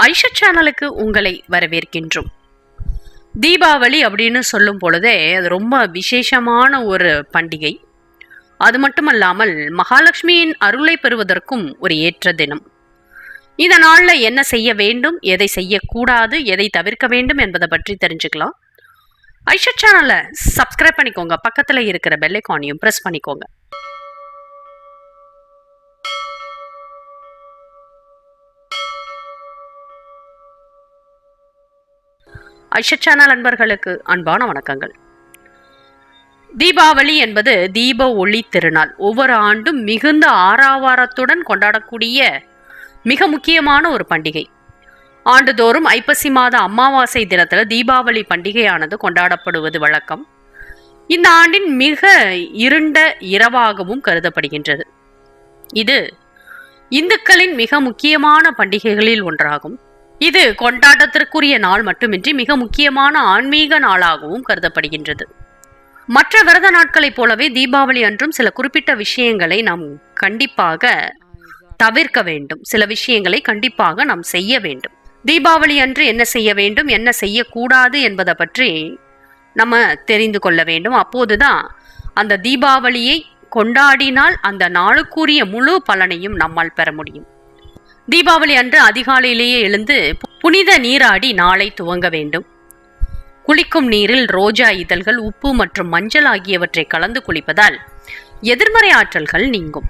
ஐஷா சேனலுக்கு உங்களை வரவேற்கின்றோம். தீபாவளி அப்படின்னு சொல்லும் பொழுதே அது ரொம்ப விசேஷமான ஒரு பண்டிகை. அது மட்டுமல்லாமல் மகாலட்சுமியின் அருளை பெறுவதற்கும் ஒரு ஏற்ற தினம். இந்த நாளில் என்ன செய்ய வேண்டும் எதை செய்யக்கூடாது எதை தவிர்க்க வேண்டும் என்பதை பற்றி தெரிஞ்சுக்கலாம். ஐஷா சேனலை சப்ஸ்கிரைப் பண்ணிக்கோங்க. பக்கத்தில் இருக்கிற பெல்லைக்கானையும் ப்ரெஸ் பண்ணிக்கோங்க. ஐஷா சேனல் அன்பர்களுக்கு அன்பான வணக்கங்கள். தீபாவளி என்பது தீப ஒளி திருநாள். ஒவ்வொரு ஆண்டும் மிகுந்த ஆறாவாரத்துடன் கொண்டாடக்கூடிய மிக முக்கியமான ஒரு பண்டிகை. ஆண்டுதோறும் ஐப்பசி மாத அமாவாசை தினத்தில் தீபாவளி பண்டிகையானது கொண்டாடப்படுவது வழக்கம். இந்த ஆண்டின் மிக இருண்ட இரவாகவும் கருதப்படுகின்றது. இது இந்துக்களின் மிக முக்கியமான பண்டிகைகளில் ஒன்றாகும். இது கொண்டாட்டத்திற்குரிய நாள் மட்டுமின்றி மிக முக்கியமான ஆன்மீக நாளாகவும் கருதப்படுகின்றது. மற்ற விரத நாட்களைப் போலவே தீபாவளி அன்றும் சில குறிப்பிட்ட விஷயங்களை நாம் கண்டிப்பாக தவிர்க்க வேண்டும். சில விஷயங்களை கண்டிப்பாக நாம் செய்ய வேண்டும். தீபாவளி அன்று என்ன செய்ய வேண்டும் என்ன செய்யக்கூடாது என்பதை பற்றி நம்ம தெரிந்து கொள்ள வேண்டும். அப்போதுதான் அந்த தீபாவளியை கொண்டாடினால் அந்த நாளுக்குரிய முழு பலனையும் நம்மால் பெற முடியும். தீபாவளி அன்று அதிகாலையிலேயே எழுந்து புனித நீராடி நாளை துவங்க வேண்டும். குளிக்கும் நீரில் ரோஜா இதழ்கள் உப்பு மற்றும் மஞ்சள் ஆகியவற்றை கலந்து குளிப்பதால் எதிர்மறை ஆற்றல்கள் நீங்கும்.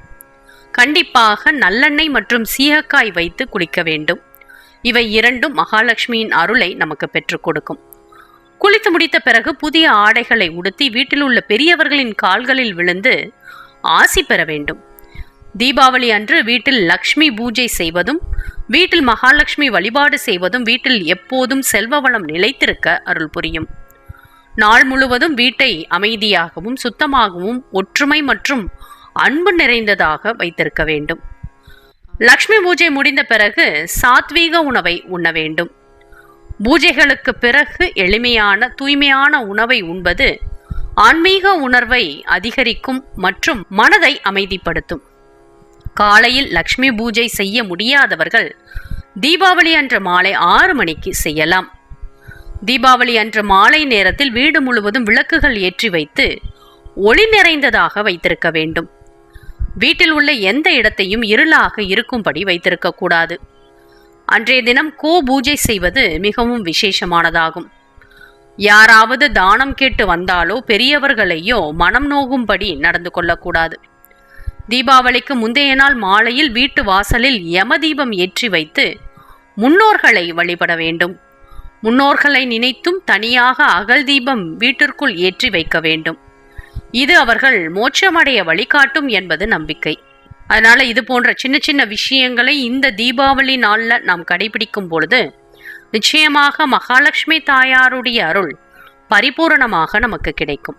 கண்டிப்பாக நல்லெண்ணெய் மற்றும் சீகக்காய் வைத்து குளிக்க வேண்டும். இவை இரண்டும் மகாலட்சுமியின் அருளை நமக்கு பெற்றுக் கொடுக்கும். குளித்து முடித்த பிறகு புதிய ஆடைகளை உடுத்தி வீட்டில் உள்ள பெரியவர்களின் கால்களில் விழுந்து ஆசி பெற வேண்டும். தீபாவளி அன்று வீட்டில் லக்ஷ்மி பூஜை செய்வதும் வீட்டில் மகாலட்சுமி வழிபாடு செய்வதும் வீட்டில் எப்போதும் செல்வ வளம் நிலைத்திருக்க அருள் புரியும். நாள் முழுவதும் வீட்டை அமைதியாகவும் சுத்தமாகவும் ஒற்றுமை மற்றும் அன்பு நிறைந்ததாக வைத்திருக்க வேண்டும். லக்ஷ்மி பூஜை முடிந்த பிறகு சாத்வீக உணவை உண்ண வேண்டும். பூஜைகளுக்கு பிறகு எளிமையான தூய்மையான உணவை உண்பது ஆன்மீக உணர்வை அதிகரிக்கும் மற்றும் மனதை அமைதிப்படுத்தும். காலையில் லக்ஷ்மி பூஜை செய்ய முடியாதவர்கள் தீபாவளி அன்று மாலை ஆறு மணிக்கு செய்யலாம். தீபாவளி அன்று மாலை நேரத்தில் வீடு முழுவதும் விளக்குகள் ஏற்றி வைத்து ஒளி நிறைந்ததாக வைத்திருக்க வேண்டும். வீட்டில் உள்ள எந்த இடத்தையும் இருளாக இருக்கும்படி வைத்திருக்கக்கூடாது அன்றைய தினம் கோ பூஜை செய்வது மிகவும் விசேஷமானதாகும். யாராவது தானம் கேட்டு வந்தாலோ பெரியவர்களையோ மனம் நோகும்படி நடந்து கொள்ளக்கூடாது. தீபாவளிக்கு முந்தைய நாள் மாலையில் வீட்டு வாசலில் யமதீபம் ஏற்றி வைத்து முன்னோர்களை வழிபட வேண்டும். முன்னோர்களை நினைத்தும் தனியாக அகல் தீபம் வீட்டிற்குள் ஏற்றி வைக்க வேண்டும். இது அவர்கள் மோட்சமடைய வழிகாட்டும் என்பது நம்பிக்கை. அதனால இது போன்ற சின்ன சின்ன விஷயங்களை இந்த தீபாவளி நாளில் நாம் கடைபிடிக்கும் பொழுது நிச்சயமாக மகாலட்சுமி தாயாருடைய அருள் பரிபூரணமாக நமக்கு கிடைக்கும்.